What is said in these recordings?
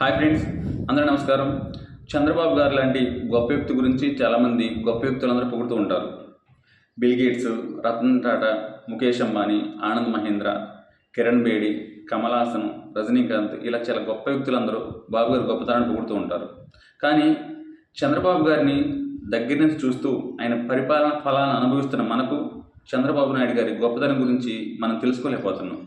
Hi friends అందరూ నమస్కారం. చంద్రబాబు గారు లాంటి గొప్ప వ్యక్తి గురించి చాలామంది గొప్ప వ్యక్తులందరూ పొగుడుతూ ఉంటారు. బిల్ గేట్స్ రతన్ టాటా ముఖేష్ అంబానీ ఆనంద్ మహేంద్ర కిరణ్ బేడి కమలాసన్ రజనీకాంత్ ఇలా చాలా గొప్ప వ్యక్తులందరూ బాబు గారి గొప్పతనాన్ని పొగుడుతూ ఉంటారు. కానీ చంద్రబాబు గారిని దగ్గర నుంచి చూస్తూ ఆయన పరిపాలన ఫలాన్ని అనుభవిస్తున్న మనకు చంద్రబాబు నాయుడు గారి గొప్పతనం గురించి మనం తెలుసుకోలేకపోతున్నాం.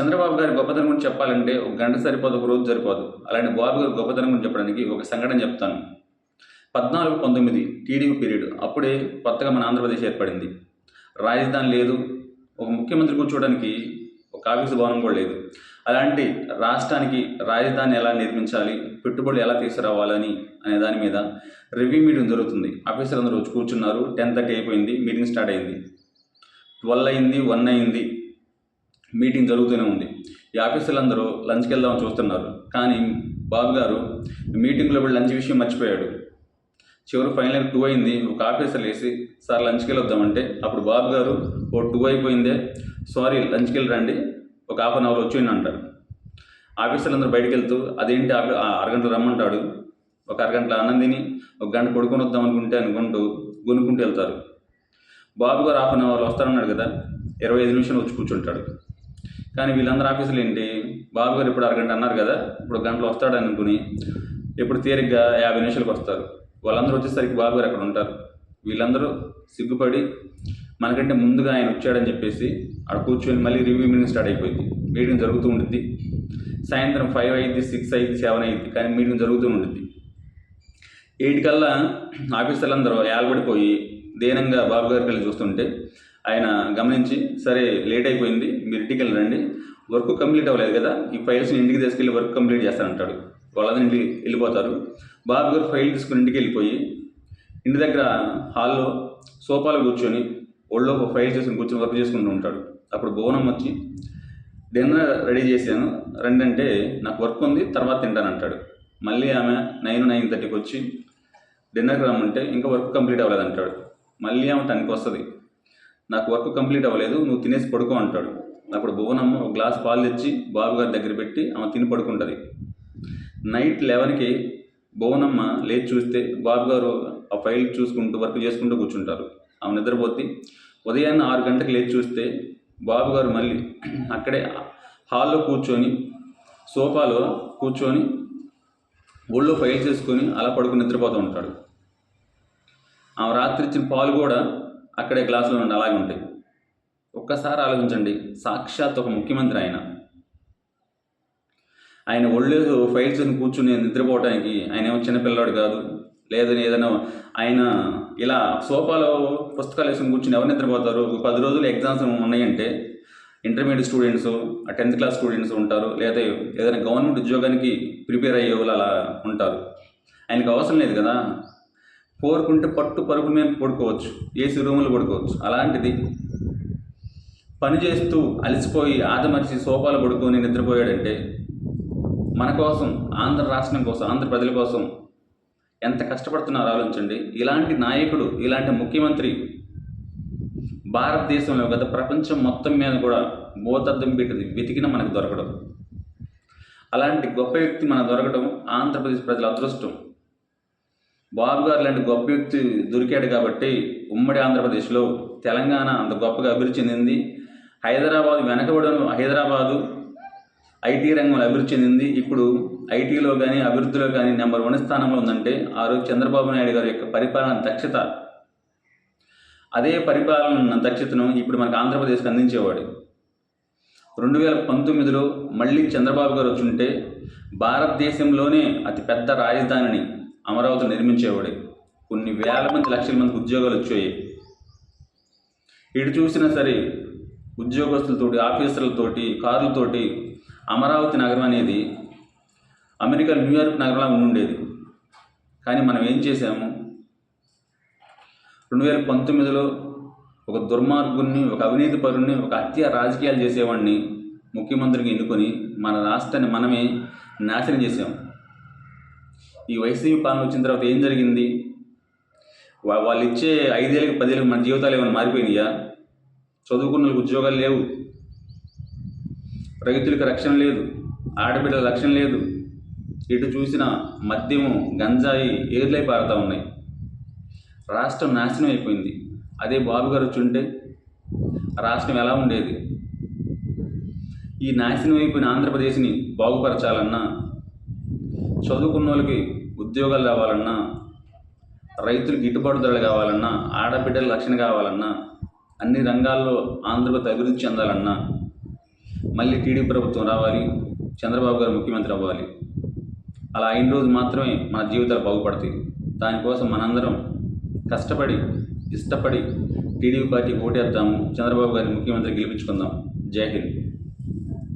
చంద్రబాబు గారి గొప్పతనం గురించి చెప్పాలంటే ఒక గంట సరిపోదు ఒక రోజు సరిపోదు. అలాంటి బాబు గారి గొప్పతనం గురించి చెప్పడానికి ఒక సంఘటన చెప్తాను. పద్నాలుగు పంతొమ్మిది టీడీపీ పీరియడ్ అప్పుడే కొత్తగా మన ఆంధ్రప్రదేశ్ ఏర్పడింది. రాజధాని లేదు. ఒక ముఖ్యమంత్రి కూర్చోవడానికి ఒక ఆఫీసు భవనం కూడా లేదు. అలాంటి రాష్ట్రానికి రాజధాని ఎలా నిర్మించాలి పెట్టుబడులు ఎలా తీసుకురావాలని అనే దాని మీద రివ్యూ మీటింగ్ జరుగుతుంది. ఆఫీసర్ అందరూ వచ్చి కూర్చున్నారు. టెన్ థర్టీ అయిపోయింది. మీటింగ్ స్టార్ట్ అయింది. ట్వెల్వ్ అయింది వన్ అయింది. మీటింగ్ జరుగుతూనే ఉంది. ఈ ఆఫీసర్లు అందరూ లంచ్కి వెళ్దామని చూస్తున్నారు. కానీ బాబు గారు మీటింగ్లో వెళ్ళి లంచ్ విషయం మర్చిపోయాడు. చివరి ఫైనల్ టూ అయింది. ఒక ఆఫీసర్ వేసి సార్ లంచ్కి వెళ్ళొద్దామంటే అప్పుడు బాబు గారు ఓ టూ అయిపోయిందే సారీ లంచ్కి వెళ్ళి రండి ఒక హాఫ్ అన్ అవర్ వచ్చి అంటారు. ఆఫీసర్లు అందరూ బయటకు వెళ్తూ అదేంటి ఆ అరగంట రమ్మంటాడు. ఒక అరగంట అన్నం తిని ఒక గంట పడుకొని వద్దాం అనుకుంటే అనుకుంటూ గునుకుంటూ వెళ్తారు. బాబు గారు హాఫ్ అన్ అవర్ వస్తారన్నాడు కదా ఇరవై ఐదు నిమిషాలు వచ్చి కూర్చుంటాడు. కానీ వీళ్ళందరూ ఆఫీసులు ఏంటి? బాబు గారు ఇప్పుడు అరగంట అన్నారు కదా ఇప్పుడు గంటలు గంటలో అనుకుని ఇప్పుడు తీరిగ్గా యాభై నిమిషాలకు వస్తారు. వాళ్ళందరూ వచ్చేసరికి బాబు గారు అక్కడ ఉంటారు. వీళ్ళందరూ సిగ్గుపడి మనకంటే ముందుగా ఆయన వచ్చాడని చెప్పేసి అక్కడ కూర్చొని మళ్ళీ రివ్యూ మీటింగ్ స్టార్ట్ అయిపోయింది. మీటింగ్ జరుగుతూ ఉంటుంది సాయంత్రం ఫైవ్ అయింది సిక్స్ అయింది సెవెన్ అయింది కానీ మీటింగ్ జరుగుతూ ఉంటుంది ఎయిట్ కల్లా ఆఫీసర్లందరూ ఏలబడిపోయి దీనంగా బాబు గారికి వెళ్ళి చూస్తుంటే ఆయన గమనించి సరే లేట్ అయిపోయింది మీరు ఇంటికి వెళ్ళండి వర్క్ కంప్లీట్ అవ్వలేదు కదా ఈ ఫైల్స్ని ఇంటికి తీసుకెళ్ళి వర్క్ కంప్లీట్ చేస్తానంటాడు. వాళ్ళందరూ ఇంటికి వెళ్ళిపోతారు. బాబు గారు ఫైల్ తీసుకుని ఇంటికి వెళ్ళిపోయి ఇంటి దగ్గర హాల్లో సోఫాలో కూర్చొని ఒళ్ళో ఒక ఫైల్ చేసుకుని కూర్చొని వర్క్ చేసుకుంటూ ఉంటాడు. అప్పుడు భువనం వచ్చి డిన్నర్ రెడీ చేశాను. రండి అంటే నాకు వర్క్ ఉంది తర్వాత తింటానంటాడు మళ్ళీ ఆమె నైన్ నైన్ థర్టీకి వచ్చి డిన్నర్కి రమ్మంటే ఇంకా వర్క్ కంప్లీట్ అవ్వలేదు అంటాడు. మళ్ళీ ఆమె టెన్కి వస్తుంది. నాకు వర్క్ కంప్లీట్ అవ్వలేదు నువ్వు తినేసి పడుకో అంటాడు. అప్పుడు భువనమ్మ ఒక గ్లాస్ పాలు తెచ్చి బాబుగారి దగ్గర పెట్టి ఆమె తిని పడుకుంటుంది. నైట్ లెవెన్కి భువనమ్మ లేచి చూస్తే బాబుగారు ఆ ఫైల్ చూసుకుంటూ వర్క్ చేసుకుంటూ కూర్చుంటారు. ఆమె నిద్రపోతే ఉదయాన్నే ఆరు గంటలకు లేచి చూస్తే బాబుగారు మళ్ళీ అక్కడే హాల్లో కూర్చొని సోఫాలో కూర్చొని ఒళ్ళో ఫైల్ చేసుకొని అలా పడుకుని నిద్రపోతూ ఉంటాడు. ఆమె రాత్రి ఇచ్చిన పాలు కూడా అక్కడే గ్లాసులో ఉండి అలాగే ఉంటాయి. ఒక్కసారి ఆలోచించండి సాక్షాత్ ఒక ముఖ్యమంత్రి ఆయన. ఆయన ఒళ్ళు ఫైల్స్ కూర్చుని నిద్రపోవడానికి ఆయన ఏమో చిన్నపిల్లాడు కాదు లేదని ఏదైనా ఆయన ఇలా సోఫాలో పుస్తకాలు వేసుకుని కూర్చుని ఎవరు నిద్రపోతారు? పది రోజులు ఎగ్జామ్స్ ఉన్నాయంటే intermediate students tenth class students ఉంటారు లేదా ఏదైనా గవర్నమెంట్ ఉద్యోగానికి ప్రిపేర్ అయ్యే వాళ్ళు అలా ఉంటారు. ఆయనకు అవసరం లేదు కదా? కోరుకుంటే పట్టు పరుగు మీద పడుకోవచ్చు. ఏసీ రూములు పడుకోవచ్చు. అలాంటిది పని చేస్తూ అలసిపోయి ఆదమర్చి సోఫాలు పడుకొని నిద్రపోయాడంటే మన కోసం ఆంధ్ర రాష్ట్రం కోసం ఆంధ్ర ప్రజల కోసం ఎంత కష్టపడుతున్నారో ఆలోచించండి. ఇలాంటి నాయకుడు ఇలాంటి ముఖ్యమంత్రి భారతదేశంలో గత ప్రపంచం మొత్తం మీద కూడా భూతద్దం పెట్టింది వెతికిన మనకు దొరకడం. అలాంటి గొప్ప వ్యక్తి మనకు దొరకడం ఆంధ్రప్రదేశ్ ప్రజల అదృష్టం. బాబు గారు లాంటి గొప్ప వ్యక్తి దొరికాడు కాబట్టి ఉమ్మడి ఆంధ్రప్రదేశ్లో తెలంగాణ అంత గొప్పగా అభివృద్ధి చెందింది. హైదరాబాద్ వెనకబడిన హైదరాబాదు ఐటీ రంగంలో అభివృద్ధి చెందింది. ఇప్పుడు ఐటీలో కానీ అభివృద్ధిలో కానీ నెంబర్ వన్ స్థానంలో ఉందంటే ఆ రోజు చంద్రబాబు నాయుడు గారి యొక్క పరిపాలన దక్షత. అదే పరిపాలన దక్షతను ఇప్పుడు మనకు ఆంధ్రప్రదేశ్కి అందించేవాడు. రెండు వేల పంతొమ్మిదిలో మళ్ళీ చంద్రబాబు గారు వచ్చుంటే భారతదేశంలోనే అతి పెద్ద రాజధానిని అమరావతి నిర్మించేవాడే. కొన్ని వేల మంది లక్షల మందికి ఉద్యోగాలు వచ్చాయి. ఇటు చూసినా సరే ఉద్యోగస్తులతోటి ఆఫీసర్లతోటి కార్లతోటి అమరావతి నగరం అనేది అమెరికా న్యూయార్క్ నగరంలా ఉండేది కానీ మనం ఏం చేసాము రెండు వేల పంతొమ్మిదిలో ఒక దుర్మార్గుణ్ణి ఒక అవినీతి పరుణ్ణి ఒక హత్య రాజకీయాలు చేసేవాడిని ముఖ్యమంత్రికి ఎన్నుకొని మన రాష్ట్రాన్ని మనమే నాశనం చేసాం ఈ వైసీపీ పాలన వచ్చిన తర్వాత ఏం జరిగింది? వా- వాళ్ళు ఇచ్చే ఐదేళ్ళకి పదేళ్ళకి మన జీవితాలు ఏమైనా మారిపోయినాయా? చదువుకున్న వాళ్ళకి ఉద్యోగాలు లేవు. రైతులకు రక్షణ లేదు. ఆడబిడ్డల రక్షణ లేదు. ఇటు చూసిన మద్యము గంజాయి ఏర్లై పారుతూ ఉన్నాయి. రాష్ట్రం నాశనం అయిపోయింది. అదే బాబు గారు వచ్చుంటే రాష్ట్రం ఎలా ఉండేది? ఈ నాశనం అయిపోయిన ఆంధ్రప్రదేశ్ని బాగుపరచాలన్నా చదువుకున్న వాళ్ళకి ఉద్యోగాలు రావాలన్నా రైతులు గిట్టుబాటు ధరలు కావాలన్నా ఆడబిడ్డల రక్షణ కావాలన్నా అన్ని రంగాల్లో ఆంధ్రప్రదేశ్ అభివృద్ధి చెందాలన్నా మళ్ళీ టీడీపీ ప్రభుత్వం రావాలి చంద్రబాబు గారు ముఖ్యమంత్రి అవ్వాలి. అలా అయిన రోజు మాత్రమే మన జీవితాలు బాగుపడతాయి. దానికోసం మనందరం కష్టపడి ఇష్టపడి టీడీపీ పార్టీ ఓటేద్దాము చంద్రబాబు గారిని ముఖ్యమంత్రి గెలిపించుకుందాం. జై హింద్.